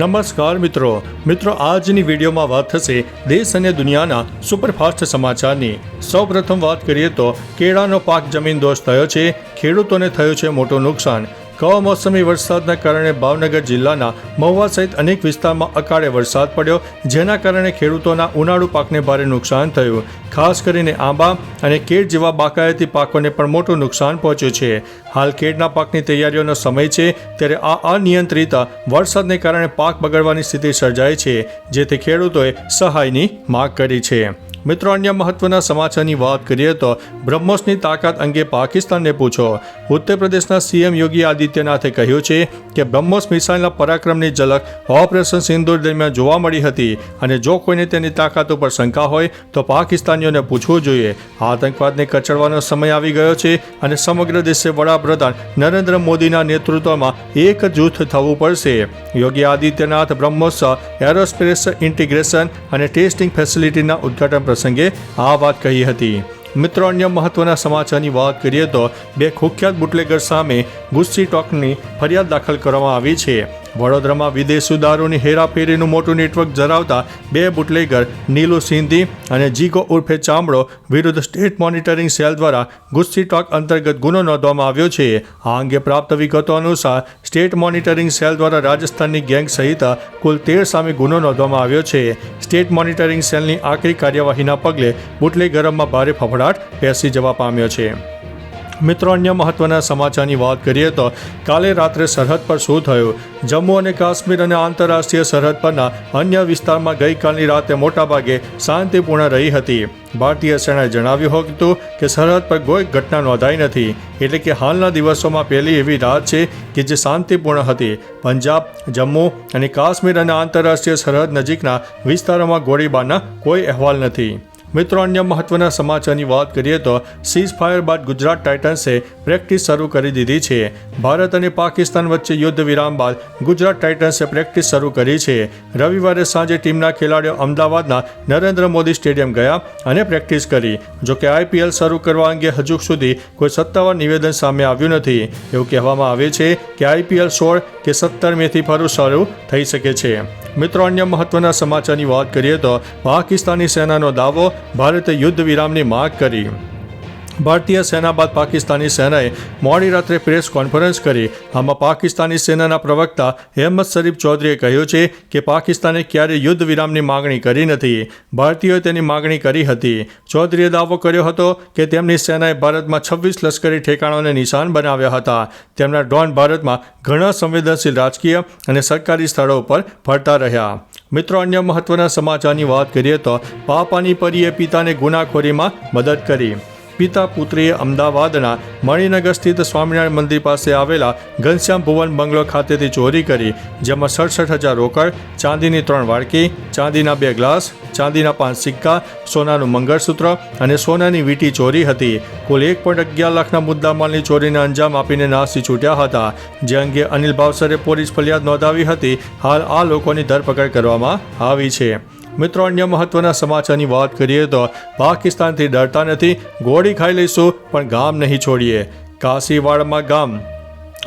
નમસ્કાર મિત્રો. મિત્રો, આજની વિડીયોમાં વાત થશે દેશ અને દુનિયાના સુપરફાસ્ટ સમાચારની. સૌપ્રથમ વાત કરીએ તો કેળાનો પાક જમીન દોષ થયો છે, ખેડૂતોને થયું છે મોટું નુકસાન. કમોસમી વરસાદના કારણે ભાવનગર જિલ્લાના મહુવા સહિત અનેક વિસ્તારમાં અકાળે વરસાદ પડ્યો, જેના કારણે ખેડૂતોના ઉનાળુ પાકને ભારે નુકસાન થયું. ખાસ કરીને આંબા અને કેળ જેવા બાગાયતી પાકોને પણ મોટું નુકસાન પહોંચ્યું છે. હાલ કેળના પાકની તૈયારીઓનો સમય છે, ત્યારે આ અનિયંત્રિત વરસાદને કારણે પાક બગડવાની સ્થિતિ સર્જાય છે, જેથી ખેડૂતોએ સહાયની માગ કરી છે. મિત્રો, અન્ય મહત્વના સમાચારની વાત કરીએ તો બ્રહ્મોસની તાકાત અંગે પાકિસ્તાનને પૂછો. ઉત્તર પ્રદેશના સીએમ યોગી આદિત્યનાથે કહ્યું છે કે બ્રહ્મોસ મિસાઇલના પરાક્રમની ઝલક ઓપરેશન સિંદૂર દરમિયાન જોવા મળી હતી અને જો કોઈને તેની તાકાત ઉપર શંકા હોય તો પાકિસ્તાનીઓને પૂછવું જોઈએ. આતંકવાદને કચડવાનો સમય આવી ગયો છે અને સમગ્ર દેશે વડાપ્રધાન નરેન્દ્ર મોદીના નેતૃત્વમાં એક જૂથ થવું પડશે. યોગી આદિત્યનાથ બ્રહ્મોસ એરોસ્પેસ ઇન્ટિગ્રેશન અને ટેસ્ટિંગ ફેસિલિટીના ઉદ્ઘાટન પ્રસંગે આ વાત કહી હતી. મિત્રો, અન્ય મહત્વના સમાચારની વાત કરીએ તો બે કુખ્યાત બુટલેગર સામે ગુસ્સી ટોકની ફરિયાદ દાખલ કરવામાં આવી છે. વડોદરામાં વિદેશ સુધારોની હેરાફેરીનું મોટું નેટવર્ક ધરાવતા બે બુટલેગર નીલુ સિંધી અને જીગો ઉર્ફે ચામડો વિરુદ્ધ સ્ટેટ મોનિટરિંગ સેલ દ્વારા ગુસ્સી ટોક અંતર્ગત ગુનો નોંધવામાં આવ્યો છે. આ અંગે પ્રાપ્ત વિગતો અનુસાર સ્ટેટ મોનિટરિંગ સેલ દ્વારા રાજસ્થાનની ગેંગ સહિત કુલ તેર સામે ગુનો નોંધવામાં આવ્યો છે. સ્ટેટ મોનિટરિંગ સેલની આકરી કાર્યવાહીના પગલે બુટલેગરમાં ભારે ફફડાટ બેસી જવા પામ્યો છે. મિત્રો, અન્ય મહત્વના સમાચારની વાત કરીએ તો કાલે રાત્રે સરહદ પર શું થયું? જમ્મુ અને કાશ્મીર અને આંતરરાષ્ટ્રીય સરહદ પરના અન્ય વિસ્તારમાં ગઈકાલની રાતે મોટાભાગે શાંતિપૂર્ણ રહી હતી. ભારતીય સેનાએ જણાવ્યું હતું કે સરહદ પર કોઈ ઘટના નોંધાઈ નથી. એટલે કે હાલના દિવસોમાં પહેલી એવી રાત છે કે જે શાંતિપૂર્ણ હતી. પંજાબ, જમ્મુ અને કાશ્મીર અને આંતરરાષ્ટ્રીય સરહદ નજીકના વિસ્તારોમાં ગોળીબારના કોઈ અહેવાલ નથી. મિત્રો, અન્ય મહત્વના સમાચારની વાત કરીએ તો સીઝ ફાયર બાદ ગુજરાત ટાઇટન્સે પ્રેક્ટિસ શરૂ કરી દીધી છે. ભારત અને પાકિસ્તાન વચ્ચે યુદ્ધ વિરામ બાદ ગુજરાત ટાઇટન્સે પ્રેક્ટિસ શરૂ કરી છે. રવિવારે સાંજે ટીમના ખેલાડીઓ અમદાવાદના નરેન્દ્ર મોદી સ્ટેડિયમ ગયા અને પ્રેક્ટિસ કરી. જોકે આઈપીએલ શરૂ કરવા અંગે હજુ સુધી કોઈ સત્તાવાર નિવેદન સામે આવ્યું નથી. એવું કહેવામાં આવે છે કે આઈપીએલ સોળ કે સત્તર મેથી ફરું શરૂ થઈ શકે છે. મિત્રો, અન્ય મહત્વના સમાચારની વાત કરીએ તો પાકિસ્તાની સેનાનો દાવો, ભારતે યુદ્ધ વિરામની માગ કરી. ભારતીય સેના બાદ પાકિસ્તાની સેનાએ મોડી રાત્રે પ્રેસ કોન્ફરન્સ કરી. આમાં પાકિસ્તાની સેનાના પ્રવક્તા અહેમદ શરીફ ચૌધરીએ કહ્યું છે કે પાકિસ્તાને ક્યારેય યુદ્ધ વિરામની માગણી કરી નથી. ભારતીયોએ તેની માગણી કરી હતી. ચૌધરીએ દાવો કર્યો હતો કે તેમની સેનાએ ભારતમાં છવ્વીસ લશ્કરી ઠેકાણોને નિશાન બનાવ્યા હતા. તેમના ડ્રોન ભારતમાં ઘણા સંવેદનશીલ રાજકીય અને સરકારી સ્થળો પર ફરતા રહ્યા. મિત્રો, અન્ય મહત્વના સમાચારની વાત કરીએ તો પાપાની પરીએ પિતાને ગુનાખોરીમાં મદદ કરી. પિતા પુત્રીએ અમદાવાદના મણિનગર સ્થિત સ્વામિનારાયણ મંદિર પાસે આવેલા ઘનશ્યામ ભુવન બંગલો ખાતેથી ચોરી કરી, જેમાં સડસઠ હજાર રોકડ, ચાંદીની ત્રણ વાડકી, ચાંદીના બે ગ્લાસ, ચાંદીના પાંચ સિક્કા, સોનાનું મંગળસૂત્ર અને સોનાની વીંટી ચોરી હતી. કુલ એક પોઈન્ટ અગિયાર લાખના મુદ્દામાલની ચોરીને અંજામ આપીને નાસી છૂટ્યા હતા. જે અંગે અનિલ ભાવસરે પોલીસ ફરિયાદ નોંધાવી હતી. હાલ આ લોકોની ધરપકડ કરવામાં આવી છે. મિત્રો, અન્ય મહત્વના સમાચારની વાત કરીએ તો પાકિસ્તાનથી ડરતા નથી, ગોળી ખાઈ લઈશું, પણ ગામ નહીં છોડીએ. કાશીવાડમાં ગામ.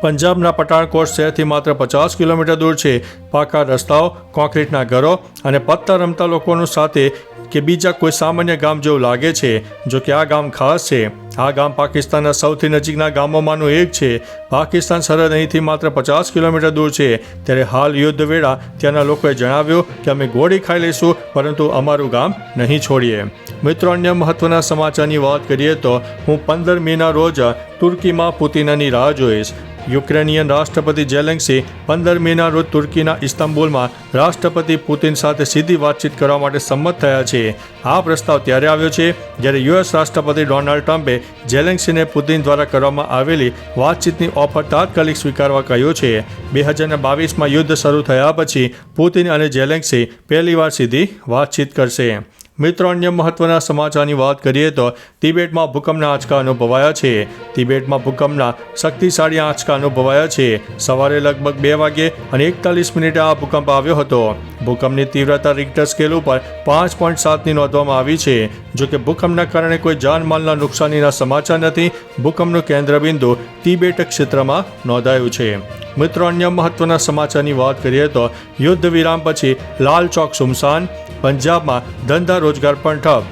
પંજાબના પઠાણકોટ શહેરથી માત્ર પચાસ કિલોમીટર દૂર છે. પાકા રસ્તાઓ કોન્ક્રીટના ઘરો અને પત્તા રમતા લોકોનું સાથે કે બીજા કોઈ સામાન્ય ગામ જેવું લાગે છે, જો કે આ ગામ ખાસ છે. આ ગામ પાકિસ્તાનના સૌથી નજીકના ગામોમાંનું એક છે. પાકિસ્તાન સરહદ અહીંથી માત્ર પચાસ કિલોમીટર દૂર છે. ત્યારે હાલ યુદ્ધ વેળા ત્યાંના લોકોએ જણાવ્યું કે અમે ગોળી ખાઈ લઈશું, પરંતુ અમારું ગામ નહીં છોડીએ. મિત્રો, અન્ય મહત્વના સમાચારની વાત કરીએ તો હું પંદર મેના રોજ તુર્કીમાં પુતિનાની રાહ જોઈશ. યુક્રેનિયન રાષ્ટ્રપતિ જેલેન્સી પંદર મેના રોજ તુર્કીના ઇસ્તાંબુલમાં રાષ્ટ્રપતિ પુતિન સાથે સીધી વાતચીત કરવા માટે સંમત થયા છે. આ પ્રસ્તાવ ત્યારે આવ્યો છે જ્યારે યુએસ રાષ્ટ્રપતિ ડોનાલ્ડ ટ્રમ્પે જેલેન્સીને પુતિન દ્વારા કરવામાં આવેલી વાતચીતની ઓફર તાત્કાલિક સ્વીકારવા કહ્યું છે. બે હજાર બાવીસમાં યુદ્ધ શરૂ થયા પછી પુતિન અને જેલેન્સી પહેલીવાર સીધી વાતચીત કરશે. મિત્રો, અન્ય મહત્વના સમાચારની વાત કરીએ તો તિબેટમાં ભૂકંપના આંચકા અનુભવાયા છે. તિબેટમાં ભૂકંપના શક્તિશાળી આંચકા અનુભવાયા છે. સવારે લગભગ બે વાગે અને એકતાલીસ મિનિટે આ ભૂકંપ આવ્યો હતો. ભૂકંપની તીવ્રતા રિક્ટર સ્કેલ ઉપર પાંચ પોઈન્ટ સાતની નોંધવામાં આવી છે. જો કે ભૂકંપના કારણે કોઈ જાનમાલના નુકસાનીના સમાચાર નથી, ભૂકંપનું કેન્દ્રબિંદુ તિબેટ ક્ષેત્રમાં નોંધાયું છે. મિત્રો, અન્ય મહત્વના સમાચારની વાત કરીએ તો યુદ્ધ વિરામ પછી લાલ ચોક સુમસાન પંજાબમાં ધંધા રોજગાર પણ ઠપ.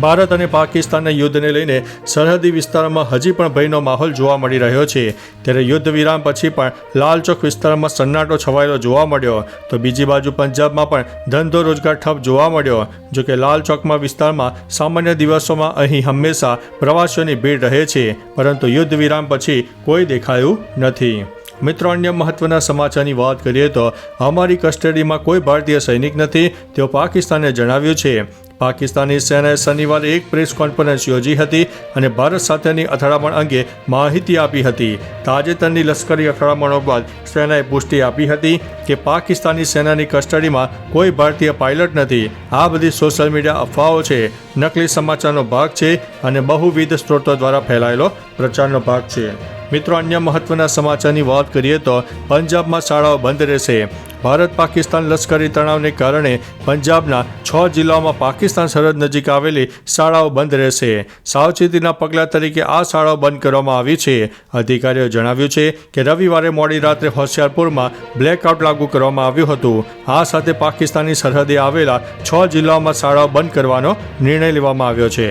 ભારત અને પાકિસ્તાનના યુદ્ધને લઈને સરહદી વિસ્તારોમાં હજી પણ ભયનો માહોલ જોવા મળી રહ્યો છે. ત્યારે યુદ્ધ વિરામ પછી પણ લાલ ચોક વિસ્તારમાં સન્નાટો છવાયેલો જોવા મળ્યો. તો બીજી બાજુ પંજાબમાં પણ ધંધો રોજગાર ઠપ જોવા મળ્યો. જોકે લાલચોકમાં લાલ ચોકમાં વિસ્તારમાં સામાન્ય દિવસોમાં અહીં હંમેશા પ્રવાસીઓની ભીડ રહે છે. પરંતુ યુદ્ધ વિરામ પછી કોઈ દેખાયું નથી. મિત્રો, અન્ય મહત્વના સમાચારની વાત કરીએ તો અમારી કસ્ટડીમાં કોઈ ભારતીય સૈનિક નથી, તેઓ પાકિસ્તાને જણાવ્યું છે. પાકિસ્તાની સેનાએ શનિવારે એક પ્રેસ કોન્ફરન્સ યોજી હતી અને ભારત સાથેની અથડામણ અંગે માહિતી આપી હતી. તાજેતરની લશ્કરી અથડામણો બાદ સેનાએ પુષ્ટિ આપી હતી કે પાકિસ્તાની સેનાની કસ્ટડીમાં કોઈ ભારતીય પાયલટ નથી. આ બધી સોશિયલ મીડિયા અફવાઓ છે. નકલી સમાચારનો ભાગ છે અને બહુવિધ સ્ત્રોતો દ્વારા ફેલાયેલો પ્રચારનો ભાગ છે. મિત્રો, અન્ય મહત્વના સમાચારની વાત કરીએ તો પંજાબમાં શાળાઓ બંધ રહેશે. ભારત પાકિસ્તાન લશ્કરી તણાવને કારણે પંજાબના છ જિલ્લાઓમાં પાકિસ્તાન સરહદ નજીક આવેલી શાળાઓ બંધ રહેશે. સાવચેતીના પગલાં તરીકે આ શાળાઓ બંધ કરવામાં આવી છે. અધિકારીઓએ જણાવ્યું છે કે રવિવારે મોડી રાત્રે હોશિયારપુરમાં બ્લેકઆઉટ લાગુ કરવામાં આવ્યું હતું. આ સાથે પાકિસ્તાની સરહદે આવેલા છ જિલ્લાઓમાં શાળાઓ બંધ કરવાનો નિર્ણય લેવામાં આવ્યો છે.